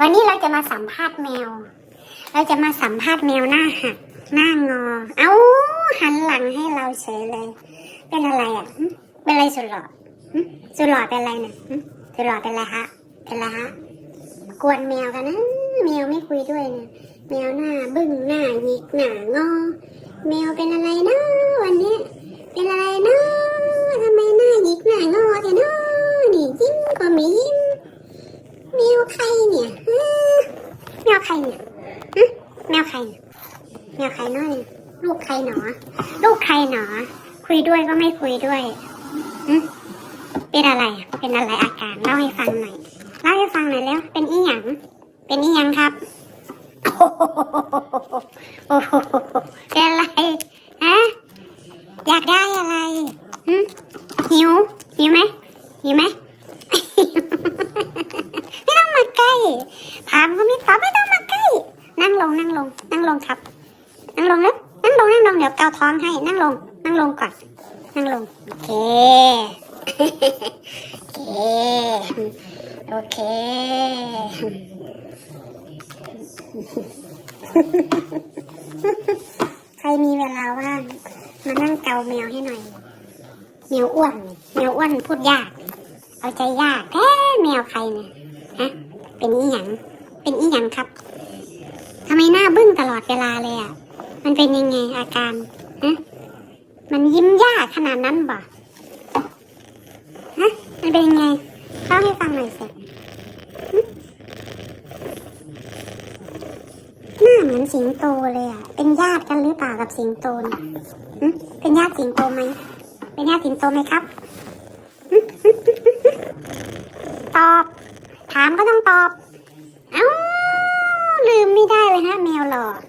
วันนี้เราจะมาสัมภาษณ์แมว เราจะมาสัมภาษณ์แมวหน้าหักหน้างอ เอ้าหันหลังให้เราเฉยเลย เป็นอะไรอะ เป็นอะไรสุดหล่อสุดหล่อเป็นอะไรเนะหึสุดหล่อเป็นอะไรฮะ เป็นอะไรฮะ กวนแมวกันนะแมวไม่คุยด้วยเนะแมวหน้าบึ้งหน้าหยิกหน้างอ แมวเป็นอะไรนะวันนี้ เป็นอะไรนะทำไมหน้าหยิกหน้างอแต่นะนี่ยิ้มก็ไม่ยิ้มแมวใครเนี่ยฮะแม วใครเนี่ยฮแมวใครเนี่ยแมวใครเนาะเนี่ยลูกใครหนอ ลูกใครหนอ คุยด้วยก็ไม่คุยด้วยเป็นอะไร เป็นอะไรอาการเล่าให้ฟังหน่อยเล่าให้ฟังหน่อยแล้ว เป็นอีหยัง เป็นอีหยังครับโอ้โหเป็นอะไรฮะอยากได้อะไรหหิวหิวไหมหิวไหมไม่ต้องมาใกล้ถามก็ไม่ตอบไม่ต นั่งลง นั่งลงครับ นั่งลงแล้วนั่งลงนั่งลงเดี๋ยวเกาท้องให้นั่งลง นั่งลงก่อน นั่งลง โอเค โอเคโอเคใครมีเวลาว่างมานั่งเกาแมวให้หน่อย แมวอ้วน แมวอ้วนพูดยาก เอาใจยากแท้แมวใครเนี่ยฮะเป็นอีหยัง เป็นอีหยังครับ ทำไมหน้าบึ้งตลอดเวลาเลยอะ มันเป็นยังไงอาการฮะมันยิ้มยากขนาดนั้นบ่ฮะมันเป็นยังไงเล่าให้ฟังหน่อยสิหน้าเหมือนสิงโตเลยอะ เป็นญาติกันหรือเปล่ากับสิงโตเนี่ยเป็นญาติสิงโตไหม เป็นญาติสิงโตไหมครับ ตอบ ถามก็ต้องตอบ ไม่ได้เลยฮะแมวหลอก